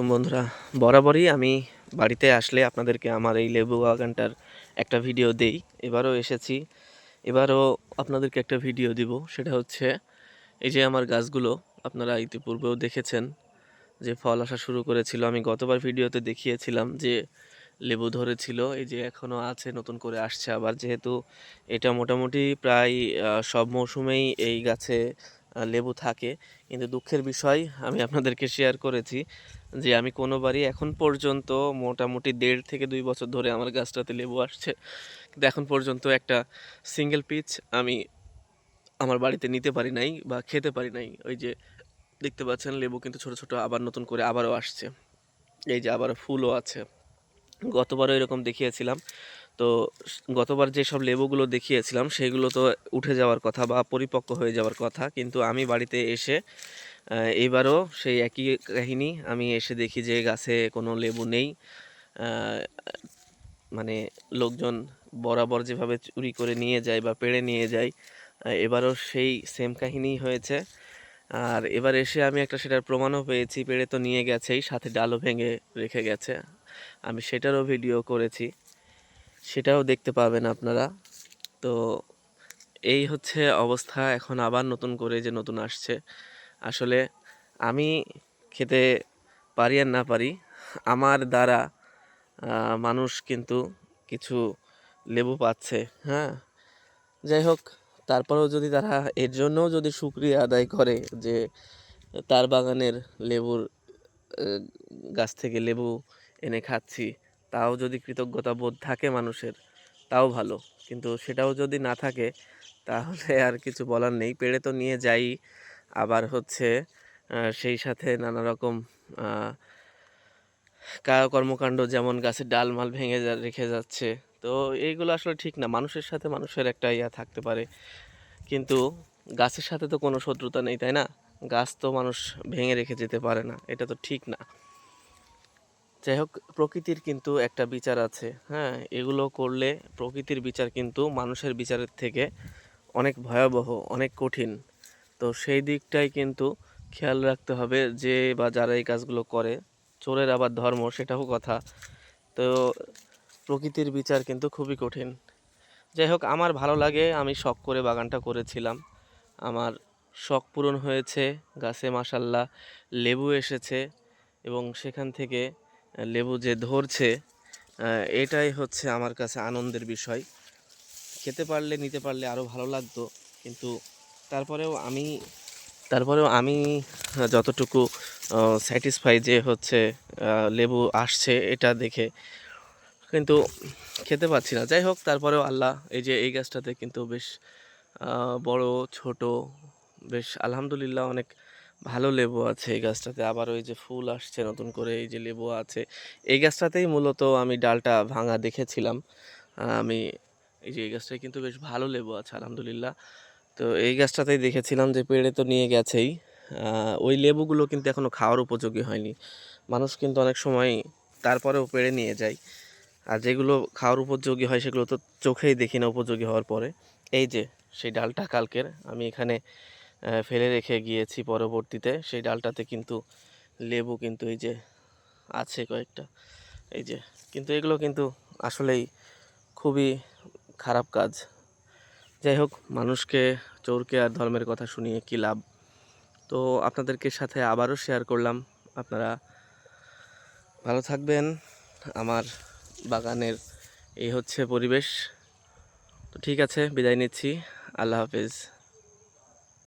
আলাইকুম বন্ধুরা। বরাবরই আমি বাড়িতে আসলে আপনাদেরকে আমার এই লেবু বাগানটার একটা ভিডিও দেই। এবারও এসেছি। এবারও আপনাদেরকে একটা ভিডিও দিব। সেটা হচ্ছে এই যে আমার গাছগুলো, আপনারা ইতিপূর্বেও দেখেছেন যে ফল আসা শুরু করেছিল। আমি গতবার ভিডিওতে দেখিয়েছিলাম যে লেবু ধরেছিল, এই যে এখনও আছে, নতুন করে আসছে। আবার যেহেতু এটা মোটামুটি প্রায় সব মৌসুমেই এই গাছে লেবু থাকে, কিন্তু দুঃখের বিষয় আমি আপনাদেরকে শেয়ার করেছি। যে আমি কোনোবারই এখন পর্যন্ত মোটামুটি দেড় থেকে দুই বছর ধরে আমার গাছটাতে লেবু আসছে। কিন্তু এখন পর্যন্ত একটা সিঙ্গেল পিচ আমি আমার বাড়িতে নিতে পারি নাই বা খেতে পারি নাই। ওই যে দেখতে পাচ্ছেন লেবু কিন্তু ছোট ছোট আবার নতুন করে আবারও আসছে। এই যে আবার ফুলও আছে। গতবারও এরকম দেখিয়েছিলাম। তো গতবার যেসব লেবুগুলো দেখিয়েছিলাম, সেগুলো তো উঠে যাওয়ার কথা বা পরিপক্ক হয়ে যাওয়ার কথা। কিন্তু আমি বাড়িতে এসে আহ, এইবারও সেই একই কাহিনী। আমি এসে দেখি যে গাছে কোনো লেবু নেই। মানে লোকজন বরাবর যেভাবে চুরি করে নিয়ে যায় বা পেড়ে নিয়ে যায় এবারও সেই সেম কাহিনী হয়েছে। আর এবার এসে আমি একটা সেটার প্রমাণও পেয়েছি পেড়ে তো নিয়ে গেছেই সাথে ডালও ভেঙে রেখে গেছে। আমি সেটারও ভিডিও করেছি। সেটাও দেখতে পাবেন আপনারা। তো এই হচ্ছে অবস্থা। এখন আবার নতুন করে যে নতুন আসছে আসলে আমি খেতে পারি আর না পারি, আমার দ্বারা মানুষ কিন্তু কিছু লেবু পাচ্ছে হ্যাঁ? যাই হোক, তারপরেও যদি তারা এর জন্যও যদি শুক্রিয়া আদায় করে যে তার বাগানের লেবুর গাছ থেকে লেবু এনে খাচ্ছি, তাও যদি কৃতজ্ঞতা বোধ থাকে মানুষের, তাও ভালো। কিন্তু সেটাও যদি না থাকে, তাহলে আর কিছু বলার নেই। পেড়ে তো নিয়ে যাই আবার হচ্ছে সেই সাথে নানা রকম কর্মকাণ্ড যেমন গাছের ডালমাল ভেঙে রেখে যাচ্ছে। তো এইগুলো আসলে ঠিক না। মানুষের সাথে মানুষের একটা ইয়া থাকতে পারে। কিন্তু গাছের সাথে তো কোনো শত্রুতা নেই, তাই না? গাছ তো মানুষ ভেঙে রেখে যেতে পারে না। এটা তো ঠিক না। যাই হোক, প্রকৃতির কিন্তু একটা বিচার আছে হ্যাঁ? এগুলো করলে প্রকৃতির বিচার কিন্তু মানুষের বিচারের থেকে অনেক ভয়াবহ, অনেক কঠিন। তো সেই দিকটাই কিন্তু খেয়াল রাখতে হবে যে বা যারা এই কাজগুলো করে, চোরের আবার ধর্ম সেটাও কথা। তো প্রকৃতির বিচার কিন্তু খুবই কঠিন। যাই হোক, আমার ভালো লাগে, আমি শখ করে বাগানটা করেছিলাম। আমার শখ পূরণ হয়েছে, গাছে মাসাল্লাহ লেবু এসেছে এবং সেখান থেকে লেবু যে ধরছে এটাই হচ্ছে আমার কাছে আনন্দের বিষয়। খেতে পারলে, নিতে পারলে আরও ভালো লাগতো, কিন্তু তারপরেও আমি তারপরেও আমি যতটুকু স্যাটিসফাই যে হচ্ছে লেবু আসছে এটা দেখে কিন্তু খেতে পাচ্ছি না। যাই হোক, তারপরেও আল্লাহ, এই যে এই গাছটাতে কিন্তু বেশ বড়, ছোট, বেশ আলহামদুলিল্লাহ অনেক ভালো লেবু আছে এই গাছটাতে। আবার ওই যে ফুল আসছে, নতুন করে এই যে লেবু আছে। এই গাছটাতেই মূলত আমি ডালটা ভাঙা দেখেছিলাম। আমি, এই যে এই গাছটায় কিন্তু বেশ ভালো লেবু আছে, আলহামদুলিল্লাহ। তো এই গাছটাতেই দেখেছিলাম যে পেড়ে তো নিয়ে গেছেই। ওই লেবুগুলো কিন্তু এখনও খাওয়ার উপযোগী হয়নি। মানুষ কিন্তু অনেক সময় তারপরেও পেড়ে নিয়ে যায়। আর যেগুলো খাওয়ার উপযোগী হয় সেগুলো তো চোখেই দেখি না উপযোগী হওয়ার পরে। এই যে, সেই ডালটা কালকের। আমি এখানে ফেলে রেখে গিয়েছি পরবর্তীতে। সেই ডালটাতে কিন্তু লেবু কিন্তু এই যে, আছে কয়েকটা। এই যে, কিন্তু এগুলো কিন্তু আসলেই খুবই খারাপ কাজ। যাই হোক, মানুষকে, চোরকে আর ধর্মের কথা শুনিয়ে কী লাভ? তো আপনাদেরকে সাথে আবারও শেয়ার করলাম। আপনারা ভালো থাকবেন। আমার বাগানের এই হচ্ছে পরিবেশ। তো ঠিক আছে, বিদায় নিচ্ছি। আল্লাহ হাফেজ।